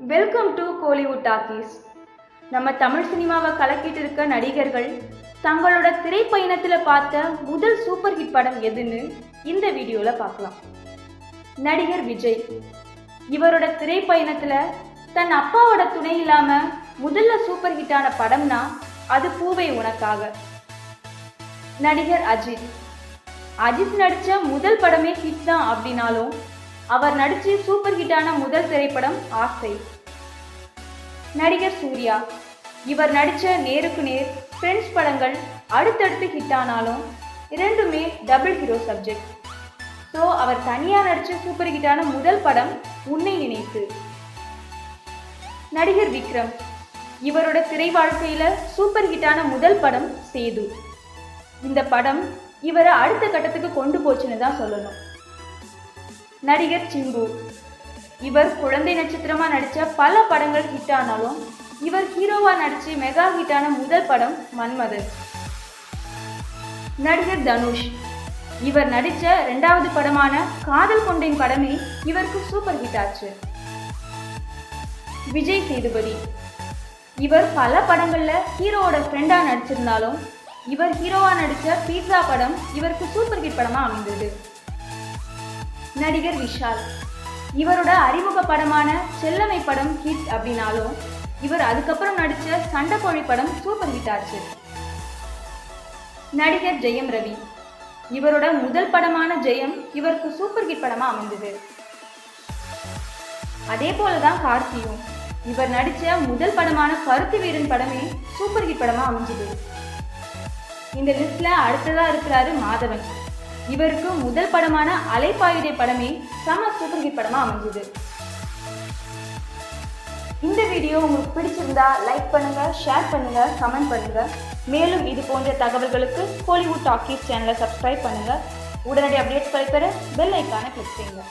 Welcome to Kollywood talkies நம்ம தமிழ் சினிமாவை கலக்கிட்டு இருக்க நடிகர்கள் தங்களோட திரைப்பயணத்தில் பார்த்த முதல் சூப்பர் ஹிட் படம் எதுன்னு இந்த வீடியோவில் பார்க்கலாம். நடிகர் விஜய். இவரோட திரைப்பயணத்தில் தன் அப்பாவோட துணை இல்லாமல் முதல்ல சூப்பர் ஹிட்டான படம்னா அது பூவை உனக்காக. நடிகர் அஜித். அஜித் நடித்த முதல் படமே ஹிட் தான் அப்படின்னாலும் அவர் நடிச்சு சூப்பர் ஹிட்டான முதல் திரைப்படம் ஆசை. நடிகர் சூர்யா. இவர் நடித்த நேருக்கு நேர் ஃப்ரெண்ட்ஸ் படங்கள் அடுத்தடுத்து ஹிட் ஆனாலும் இரண்டுமே டபுள் ஹீரோ சப்ஜெக்ட் ஸோ அவர் தனியாக நடித்த சூப்பர் ஹிட்டான முதல் படம் உன்னை நினைத்து நடிகர் விக்ரம். இவரோட திரை வாழ்க்கையில சூப்பர் ஹிட்டான முதல் படம் சேது. இந்த படம் இவரை அடுத்த கட்டத்துக்கு கொண்டு போச்சுன்னு தான் சொல்லணும். நடிகர் சிம்பு. இவர் குழந்தை நட்சத்திரமா நடிச்ச பல படங்கள் ஹிட் ஆனாலும் இவர் ஹீரோவா நடிச்சு மெகா ஹிட்டான முதல் படம் மன்மதன் நடிகர் தனுஷ். இவர் நடிச்ச ரெண்டாவது படமான காதல் கொண்டேன் படமே இவருக்கு சூப்பர் ஹிட் ஆச்சு. விஜய் சேதுபதி. இவர் பல படங்கள்ல ஹீரோவோட ஃப்ரெண்டா நடிச்சிருந்தாலும் இவர் ஹீரோவா நடிச்ச பீட்சா படம் இவருக்கு சூப்பர் ஹிட் படமா அமைந்தது. நடிகர் விஷால். இவரோட அறிமுக படமான செல்லமை படம் ஹிட் அப்படின்னாலும் இவர் அதுக்கப்புறம் நடித்த சண்டைக்கோழி படம் சூப்பர் ஹிட் ஆச்சு. நடிகர் ஜெயம் ரவி. இவரோட முதல் படமான ஜெயம் இவருக்கு சூப்பர் ஹிட் படமா அமைந்தது. அதே போலதான் கார்த்தியும். இவர் நடித்த முதல் படமான கருத்து வீரன் படமே சூப்பர் ஹிட் படமா அமைஞ்சது. இந்த லிஸ்ட்ல அடுத்ததா இருக்கிறாரு மாதவன். இவருக்கு முதல் படமான அலைப்பாயுதை படமே சம சூப்பர் ஹிட் படமாக அமைஞ்சது இந்த வீடியோ உங்களுக்கு பிடிச்சிருந்தா லைக் பண்ணுங்க ஷேர் பண்ணுங்க கமெண்ட் பண்ணுங்க. மேலும் இது போன்ற தகவல்களுக்கு கோலிவுட் டாக்கீஸ் சேனலை சப்ஸ்கிரைப் பண்ணுங்க. உடனடி அப்டேட்ஸ்களை பெற பெல் ஐக்கானை கிளிக் செய்யுங்க.